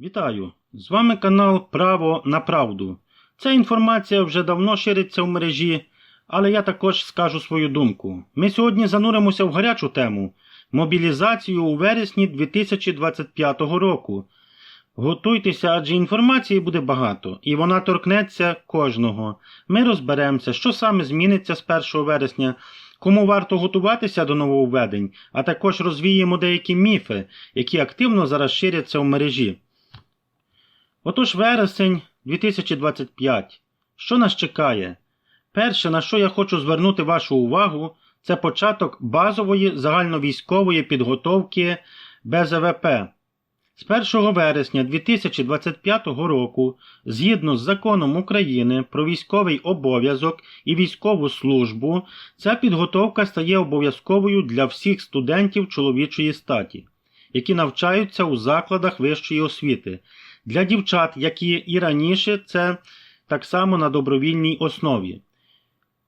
Вітаю! З вами канал Право на Правду. Ця інформація вже давно шириться в мережі, але я також скажу свою думку. Ми сьогодні зануримося в гарячу тему мобілізацію у вересні 2025 року. Готуйтеся, адже інформації буде багато, і вона торкнеться кожного. Ми розберемося, що саме зміниться з 1 вересня, кому варто готуватися до нововведень, а також розвіємо деякі міфи, які активно зараз ширяться в мережі. Отож, вересень 2025. Що нас чекає? Перше, на що я хочу звернути вашу увагу, це початок базової загальновійськової підготовки БЗВП. З 1 вересня 2025 року, згідно з законом України про військовий обов'язок і військову службу, ця підготовка стає обов'язковою для всіх студентів чоловічої статі, які навчаються у закладах вищої освіти. Для дівчат, які і раніше, це так само на добровільній основі.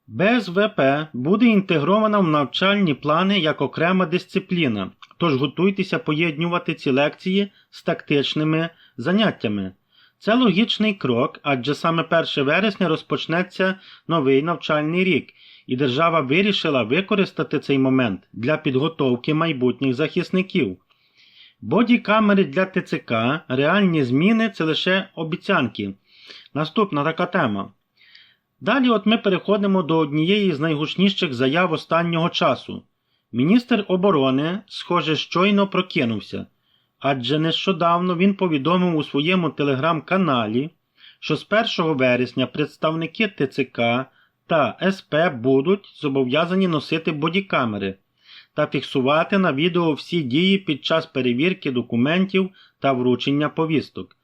БСВП буде інтегрована в навчальні плани як окрема дисципліна, тож готуйтеся поєднувати ці лекції з тактичними заняттями. Це логічний крок, адже саме 1 вересня розпочнеться новий навчальний рік, і держава вирішила використати цей момент для підготовки майбутніх захисників. Бодікамери для ТЦК, реальні зміни це лише обіцянки. Наступна така тема. Далі от ми переходимо до однієї з найгучніших заяв останнього часу. Міністр оборони, схоже, щойно прокинувся, адже нещодавно він повідомив у своєму телеграм-каналі, що з 1 вересня представники ТЦК та СП будуть зобов'язані носити бодікамери та фіксувати на відео всі дії під час перевірки документів та вручення повісток.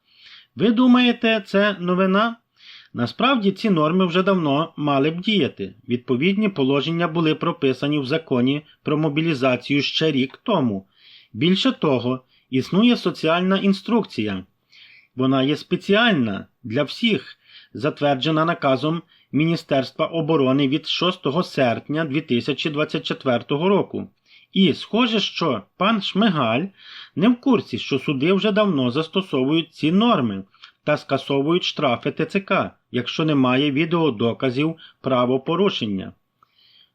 Ви думаєте, це новина? Насправді ці норми вже давно мали б діяти. Відповідні положення були прописані в законі про мобілізацію ще рік тому. Більше того, існує соціальна інструкція. Вона є спеціальна для всіх, затверджена наказом Міністерства оборони від 6 серпня 2024 року. І схоже, що пан Шмигаль не в курсі, що суди вже давно застосовують ці норми та скасовують штрафи ТЦК, якщо немає відеодоказів правопорушення.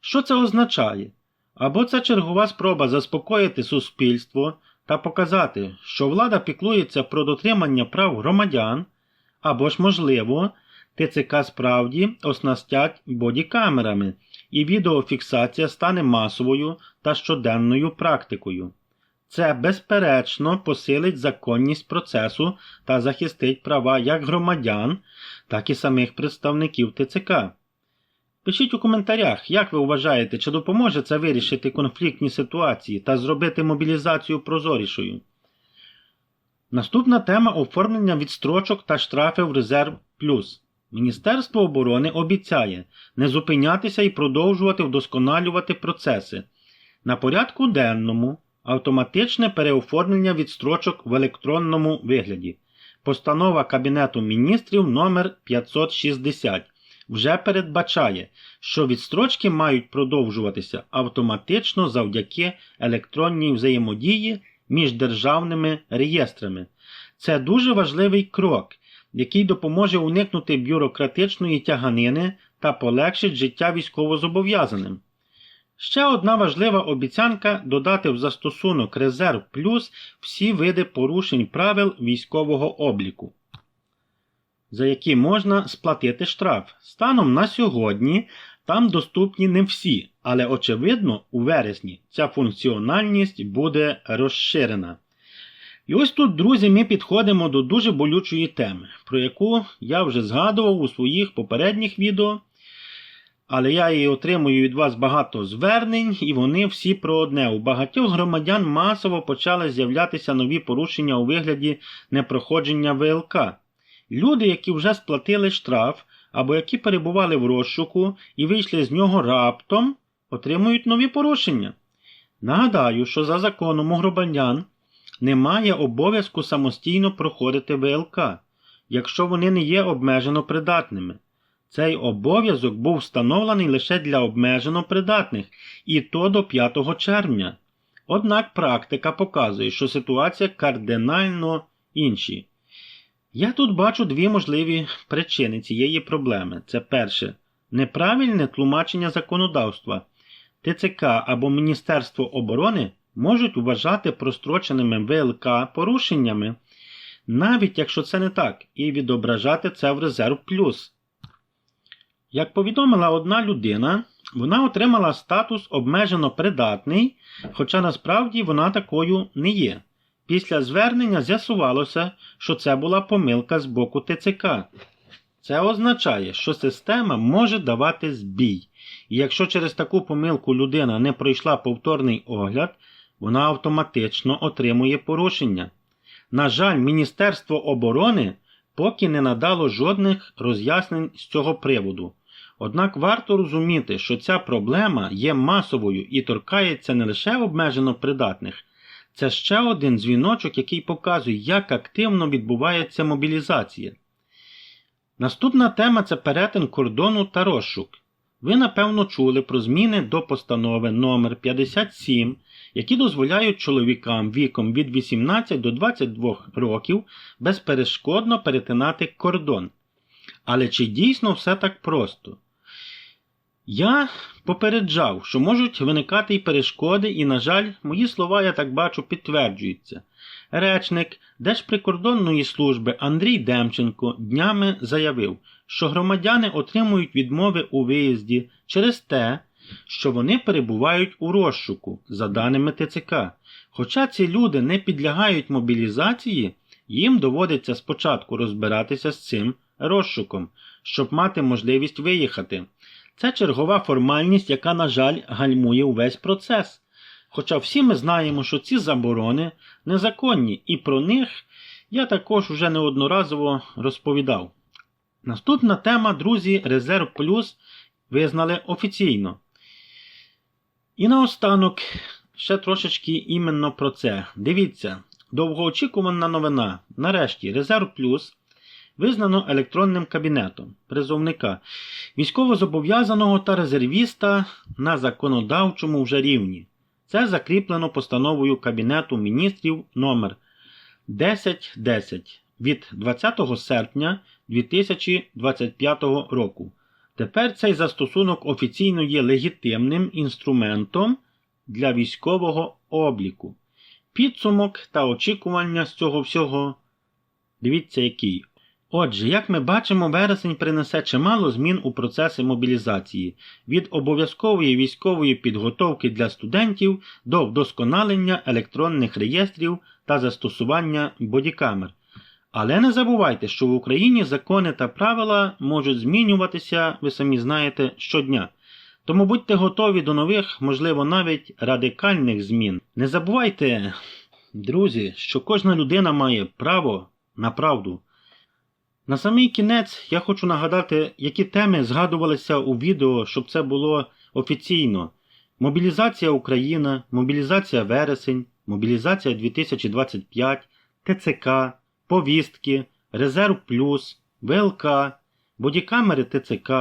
Що це означає? Або це чергова спроба заспокоїти суспільство та показати, що влада піклується про дотримання прав громадян, або ж, можливо, ТЦК справді оснастять бодікамерами, і відеофіксація стане масовою та щоденною практикою. Це, безперечно, посилить законність процесу та захистить права як громадян, так і самих представників ТЦК. Пишіть у коментарях, як ви вважаєте, чи допоможе це вирішити конфліктні ситуації та зробити мобілізацію прозорішою. Наступна тема оформлення відстрочок та штрафів Резерв Плюс. Міністерство оборони обіцяє не зупинятися і продовжувати вдосконалювати процеси. На порядку денному автоматичне переоформлення відстрочок в електронному вигляді. Постанова Кабінету міністрів номер 560 вже передбачає, що відстрочки мають продовжуватися автоматично завдяки електронній взаємодії між державними реєстрами. Це дуже важливий крок, який допоможе уникнути бюрократичної тяганини та полегшить життя військовозобов'язаним. Ще одна важлива обіцянка додати в застосунок Резерв Плюс всі види порушень правил військового обліку, за які можна сплатити штраф. Станом на сьогодні там доступні не всі, але очевидно, у вересні ця функціональність буде розширена. І ось тут, друзі, ми підходимо до дуже болючої теми, про яку я вже згадував у своїх попередніх відео. Але я її отримую від вас багато звернень, і вони всі про одне. У багатьох громадян масово почали з'являтися нові порушення у вигляді непроходження ВЛК. Люди, які вже сплатили штраф, або які перебували в розшуку і вийшли з нього раптом, отримують нові порушення. Нагадаю, що за законом у громадян немає обов'язку самостійно проходити ВЛК, якщо вони не є обмежено придатними. Цей обов'язок був встановлений лише для обмежено придатних, і то до 5 червня. Однак практика показує, що ситуація кардинально інші. Я тут бачу дві можливі причини цієї проблеми. Це перше неправильне тлумачення законодавства. ТЦК або Міністерство оборони можуть вважати простроченими ВЛК порушеннями, навіть якщо це не так, і відображати це в резерв плюс. Як повідомила одна людина, вона отримала статус обмежено придатний, хоча насправді вона такою не є. Після звернення з'ясувалося, що це була помилка з боку ТЦК. Це означає, що система може давати збій, і якщо через таку помилку людина не пройшла повторний огляд, вона автоматично отримує порушення. На жаль, Міністерство оборони поки не надало жодних роз'яснень з цього приводу. Однак варто розуміти, що ця проблема є масовою і торкається не лише обмежено придатних, це ще один дзвіночок, який показує, як активно відбувається мобілізація. Наступна тема це перетин кордону та розшук. Ви, напевно, чули про зміни до постанови номер 57 які дозволяють чоловікам віком від 18 до 22 років безперешкодно перетинати кордон. Але чи дійсно все так просто? Я попереджав, що можуть виникати і перешкоди, і, на жаль, мої слова, я так бачу, підтверджуються. Речник Держприкордонної служби Андрій Демченко днями заявив, що громадяни отримують відмови у виїзді через те, що вони перебувають у розшуку, за даними ТЦК. Хоча ці люди не підлягають мобілізації, їм доводиться спочатку розбиратися з цим розшуком, щоб мати можливість виїхати. Це чергова формальність, яка, на жаль, гальмує увесь процес. Хоча всі ми знаємо, що ці заборони незаконні, і про них я також уже неодноразово розповідав. Наступна тема, друзі, Резерв Плюс визнали офіційно. І наостанок ще трошечки іменно про це. Дивіться, довгоочікувана новина. Нарешті Резерв Плюс визнано електронним кабінетом призовника, військовозобов'язаного та резервіста на законодавчому вже рівні. Це закріплено постановою Кабінету міністрів номер 1010 від 20 серпня 2025 року. Тепер цей застосунок офіційно є легітимним інструментом для військового обліку. Підсумок та очікування з цього всього. Дивіться, який. Отже, як ми бачимо, вересень принесе чимало змін у процеси мобілізації від обов'язкової військової підготовки для студентів до вдосконалення електронних реєстрів та застосування бодікамер. Але не забувайте, що в Україні закони та правила можуть змінюватися, ви самі знаєте, щодня. Тому будьте готові до нових, можливо, навіть радикальних змін. Не забувайте, друзі, що кожна людина має право на правду. На самий кінець я хочу нагадати, які теми згадувалися у відео, щоб це було офіційно: мобілізація Україна, мобілізація вересень, мобілізація 2025, ТЦК повістки, резерв плюс, ВЛК, бодікамери ТЦК,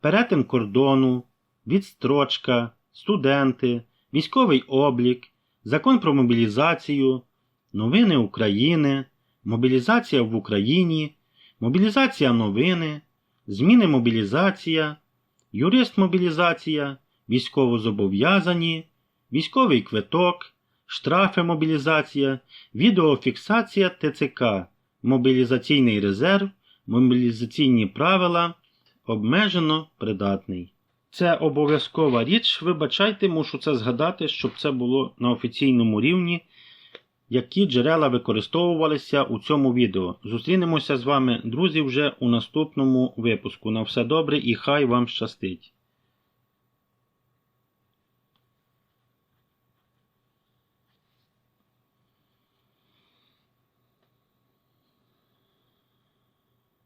перетин кордону, відстрочка, студенти, військовий облік, закон про мобілізацію, новини України, мобілізація в Україні, мобілізація новини, зміни мобілізація, юрист мобілізація, військовозобов'язані, військовий квиток штрафи мобілізація, відеофіксація ТЦК, мобілізаційний резерв, мобілізаційні правила, обмежено придатний. Це обов'язкова річ, вибачайте, мушу це згадати, щоб це було на офіційному рівні, які джерела використовувалися у цьому відео. Зустрінемося з вами, друзі, вже у наступному випуску. На все добре і хай вам щастить!